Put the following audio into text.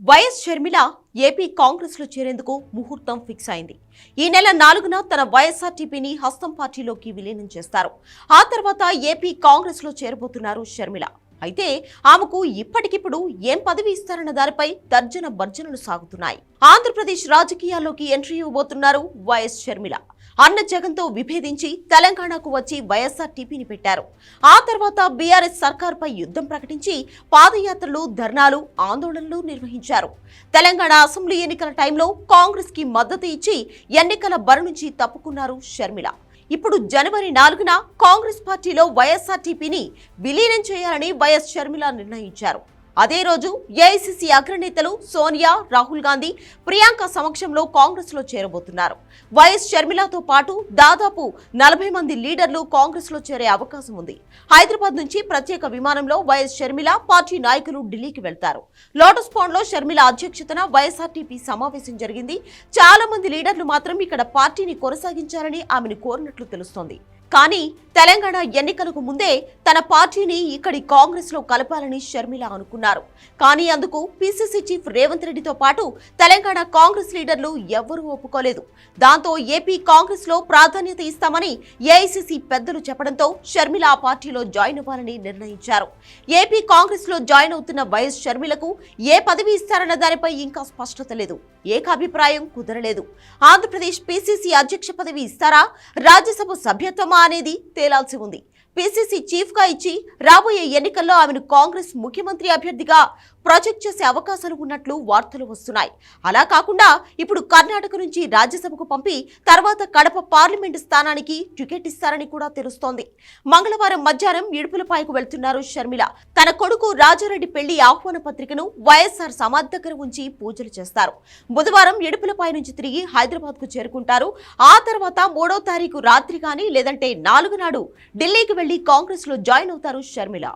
YS Sharmila AP కాంగ్రెస్లో చేరేందుకు ముహూర్తం ఫిక్స్ అయింది. ఈ నెల నాలుగున తన వైఎస్ఆర్టీపీని హస్తం పార్టీలోకి విలీనం చేస్తారు. ఆ తర్వాత ఏపీ కాంగ్రెస్లో చేరబోతున్నారు షర్మిల. అయితే ఆమెకు ఇప్పటికిప్పుడు ఏం పదవి ఇస్తారన్న దానిపై తర్జన భర్జనలు సాగుతున్నాయి. ఆంధ్రప్రదేశ్ రాజకీయాల్లోకి ఎంట్రీ ఇవ్వబోతున్నారు వైఎస్ షర్మిల. అన్న జగన్తో విభేదించి తెలంగాణకు వచ్చి వైఎస్ఆర్ టీపీని పెట్టారు. ఆ తర్వాత బీఆర్ఎస్ సర్కార్పై యుద్ధం ప్రకటించి పాదయాత్రలు ధర్నాలు ఆందోళనలు నిర్వహించారు. తెలంగాణ అసెంబ్లీ ఎన్నికల టైంలో కాంగ్రెస్కి మద్దతు ఇచ్చి ఎన్నికల బరి నుంచి తప్పుకున్నారు షర్మిల. ఇప్పుడు జనవరి నాలుగున కాంగ్రెస్ పార్టీలో వైఎస్ఆర్టీపీని విలీనం చేయాలని వైఎస్ షర్మిల నిర్ణయించారు. అదే రోజు ఏఐసిసి అగ్రనేతలు సోనియా రాహుల్ గాంధీ ప్రియాంక సమక్షంలో కాంగ్రెస్లో చేరబోతున్నారు. వైఎస్ షర్మిలతో పాటు దాదాపు నలభై మంది లీడర్లు కాంగ్రెస్లో చేరే అవకాశం ఉంది. హైదరాబాద్ నుంచి ప్రత్యేక విమానంలో వైఎస్ షర్మిల పార్టీ నాయకులు ఢిల్లీకి వెళ్తారు. లోటస్ పాండ్లో షర్మిల అధ్యక్షతన వైఎస్ఆర్టీపీ సమావేశం జరిగింది. చాలా మంది లీడర్లు మాత్రం ఇక్కడ పార్టీని కొనసాగించాలని ఆమెను కోరినట్లు తెలుస్తోంది. కానీ తెలంగాణ ఎన్నికలకు ముందే తన పార్టీని ఇక్కడి కాంగ్రెస్లో కలపాలని షర్మిల అనుకున్నారు. కానీ అందుకు పిసిసి చీఫ్ రేవంత్ రెడ్డితో పాటు తెలంగాణ కాంగ్రెస్ లీడర్లు ఎవ్వరూ ఒప్పుకోలేదు. దాంతో ఏపీ కాంగ్రెస్లో ప్రాధాన్యత ఇస్తామని ఏఐసిసి పెద్దలు చెప్పడంతో షర్మిల ఆ పార్టీలో జాయిన్ అవ్వాలని నిర్ణయించారు. ఏపీ కాంగ్రెస్లో జాయిన్ అవుతున్న వైఎస్ షర్మిలకు ఏ పదవి ఇస్తారన్న దానిపై ఇంకా స్పష్టత లేదు. ఏకాభిప్రాయం కుదరలేదు. ఆంధ్రప్రదేశ్ పిసిసి అధ్యక్ష పదవి ఇస్తారా? రాజ్యసభ సభ్యత్వమా? అనేది తేలాల్సి ఉంది. పిసిసి చీఫ్గా ఇచ్చి రాబోయే ఎన్నికల్లో ఆమెను కాంగ్రెస్ ముఖ్యమంత్రి అభ్యర్థిగా ప్రాజెక్ట్ చేసే అవకాశాలు ఉన్నట్లు వార్తలు వస్తున్నాయి. అలా కాకుండా ఇప్పుడు కర్ణాటక నుంచి రాజ్యసభకు పంపి తర్వాత కడప పార్లమెంటు స్థానానికి టికెట్ ఇస్తారని కూడా తెలుస్తోంది. మంగళవారం మధ్యాహ్నం ఇడుపులపాయకు వెళ్తున్నారు షర్మిల. తన కొడుకు రాజారెడ్డి పెళ్ళి ఆహ్వాన పత్రికను వైఎస్ఆర్ సమాధి దగ్గర ఉంచి పూజలు చేస్తారు. బుధవారం ఇడుపులపాయ నుంచి తిరిగి హైదరాబాద్కు చేరుకుంటారు. ఆ తర్వాత మూడో తారీఖు రాత్రి కానీ లేదంటే నాలుగు నాడు ఢిల్లీకి వెళ్ళి కాంగ్రెస్లో జాయిన్ అవుతారు షర్మిల.